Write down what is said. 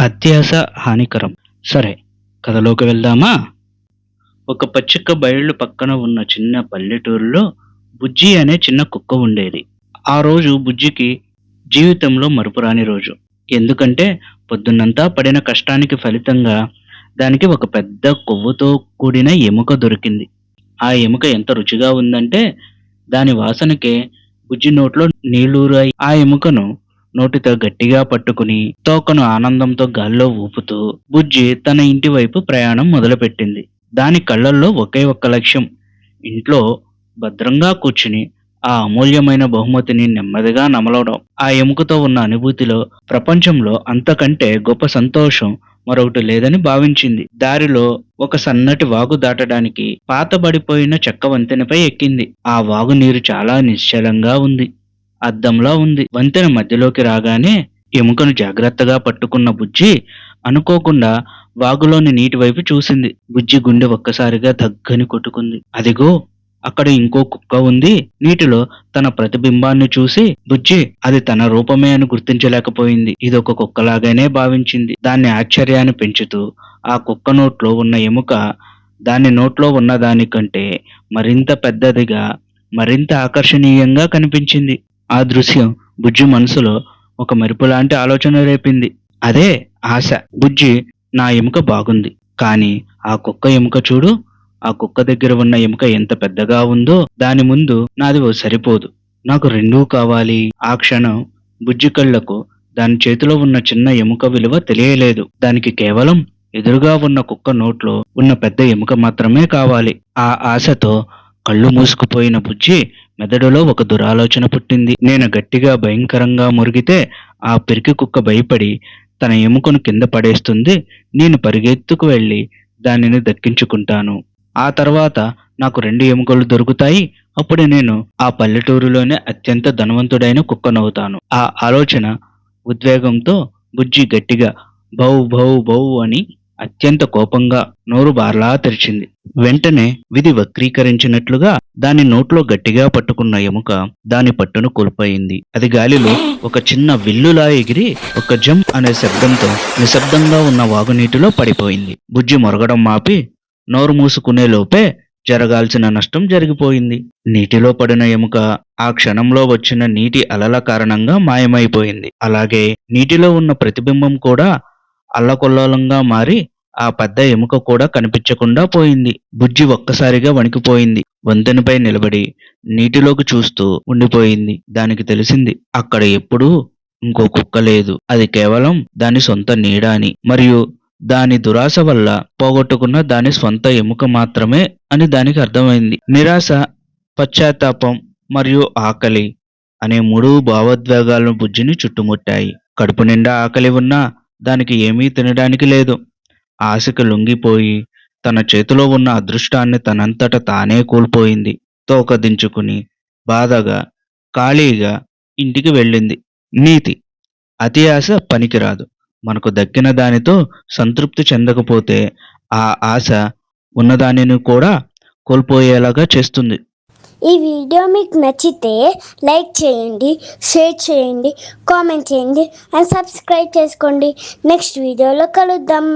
అత్యాస హానికరం. సరే కథలోకి వెళ్దామా? ఒక పచ్చిక బయళ్ళు పక్కన ఉన్న చిన్న పల్లెటూరులో బుజ్జి అనే చిన్న కుక్క ఉండేది. ఆ రోజు బుజ్జికి జీవితంలో మరుపురాని రోజు. ఎందుకంటే పొద్దున్నంతా పడిన కష్టానికి ఫలితంగా దానికి ఒక పెద్ద కొవ్వుతో కూడిన ఎముక దొరికింది. ఆ ఎముక ఎంత రుచిగా ఉందంటే దాని వాసనకే బుజ్జి నోట్లో నీళ్ళూరాయి ఆ ఎముకను నోటితో గట్టిగా పట్టుకుని తోకను ఆనందంతో గాల్లో ఊపుతూ బుజ్జి తన ఇంటి వైపు ప్రయాణం మొదలుపెట్టింది. దాని కళ్ళల్లో ఒకే ఒక్క లక్ష్యం. ఇంట్లో భద్రంగా కూర్చుని ఆ అమూల్యమైన బహుమతిని నెమ్మదిగా నమలవడం. ఆ ఎముకతో ఉన్న అనుభూతిలో ప్రపంచంలో అంతకంటే గొప్ప సంతోషం మరొకటి లేదని భావించింది. దారిలో ఒక సన్నటి వాగు దాటడానికి పాతబడిపోయిన చెక్క వంతెనపై ఎక్కింది. ఆ వాగు నీరు చాలా నిశ్చలంగా ఉంది. అద్దంలా ఉంది. వంతెన మధ్యలోకి రాగానే ఎముకను జాగ్రత్తగా పట్టుకున్న బుజ్జి అనుకోకుండా వాగులోని నీటి వైపు చూసింది. బుజ్జి గుండె ఒక్కసారిగా దగ్గని కొట్టుకుంది. అదిగో అక్కడ ఇంకో కుక్క ఉంది. నీటిలో తన ప్రతిబింబాన్ని చూసి బుజ్జి అది తన రూపమే అని గుర్తించలేకపోయింది. ఇది ఒక కుక్కలాగానే భావించింది. దాన్ని ఆశ్చర్యాన్ని పెంచుతూ ఆ కుక్క నోట్లో ఉన్న ఎముక దాని నోట్లో ఉన్న దానికంటే మరింత పెద్దదిగా మరింత ఆకర్షణీయంగా కనిపించింది. ఆ దృశ్యం బుజ్జి మనసులో ఒక మెరుపు లాంటి ఆలోచన రేపింది. అదే ఆశ. బుజ్జి నా ఎముక బాగుంది. కానీ ఆ కుక్క ఎముక చూడు. ఆ కుక్క దగ్గర ఉన్న ఎముక ఎంత పెద్దగా ఉందో దాని ముందు నాది సరిపోదు. నాకు రెండూ కావాలి. ఆ క్షణం బుజ్జి కళ్ళకు దాని చేతిలో ఉన్న చిన్న ఎముక విలువ తెలియలేదు. దానికి కేవలం ఎదురుగా ఉన్న కుక్క నోట్లో ఉన్న పెద్ద ఎముక మాత్రమే కావాలి. ఆ ఆశతో కళ్ళు మూసుకుపోయిన బుజ్జి మెదడులో ఒక దురాలోచన పుట్టింది. నేను గట్టిగా భయంకరంగా మురిగితే ఆ పిరికి కుక్క భయపడి తన ఎముకను కింద పడేస్తుంది. నేను పరిగెత్తుకు వెళ్ళి దానిని దక్కించుకుంటాను. ఆ తర్వాత నాకు రెండు ఎముకలు దొరుకుతాయి. అప్పుడు నేను ఆ పల్లెటూరులోనే అత్యంత ధనవంతుడైన కుక్కనవుతాను. ఆ ఆలోచన ఉద్వేగంతో బుజ్జి గట్టిగా బౌ బౌ బౌ అని అత్యంత కోపంగా నోరు బార్లా తెరిచింది. వెంటనే విధి వక్రీకరించినట్లుగా దాని నోట్లో గట్టిగా పట్టుకున్న ఎముక దాని పట్టును కోల్పోయింది. అది గాలిలో ఒక చిన్న విల్లులా ఎగిరి ఒక జం అనే శబ్దంతో నిశ్శబ్దంగా ఉన్న వాగునీటిలో పడిపోయింది. బుజ్జి మొరగడం మాపి నోరు మూసుకునే లోపే జరగాల్సిన నష్టం జరిగిపోయింది. నీటిలో పడిన ఎముక ఆ క్షణంలో వచ్చిన నీటి అలల కారణంగా మాయమైపోయింది. అలాగే నీటిలో ఉన్న ప్రతిబింబం కూడా అల్లకొల్లోలంగా మారి ఆ పెద్ద ఎముక కూడా కనిపించకుండా పోయింది. బుజ్జి ఒక్కసారిగా వణికిపోయింది. వంతెనపై నిలబడి నీటిలోకి చూస్తూ ఉండిపోయింది. దానికి తెలిసింది అక్కడ ఎప్పుడూ ఇంకో కుక్క లేదు. అది కేవలం దాని సొంత నీడ అని మరియు దాని దురాశ వల్ల పోగొట్టుకున్న దాని స్వంత ఎముక మాత్రమే అని దానికి అర్థమైంది. నిరాశ పశ్చాత్తాపం మరియు ఆకలి అనే మూడు భావోద్వేగాలను బుజ్జిని చుట్టుముట్టాయి. కడుపు నిండా ఆకలి ఉన్నా దానికి ఏమీ తినడానికి లేదు. ఆశకు లొంగిపోయి తన చేతిలో ఉన్న అదృష్టాన్ని తనంతట తానే కోల్పోయింది. తోక దించుకుని బాధగా ఖాళీగా ఇంటికి వెళ్ళింది. నీతి అతి ఆశ పనికిరాదు. మనకు దక్కిన దానితో సంతృప్తి చెందకపోతే ఆ ఆశ ఉన్నదానిని కూడా కోల్పోయేలాగా చేస్తుంది. ఈ వీడియో మీకు నచ్చితే లైక్ చేయండి షేర్ చేయండి కామెంట్ చేయండి అండ్ సబ్స్క్రైబ్ చేసుకోండి. నెక్స్ట్ వీడియోలో కలుద్దాం.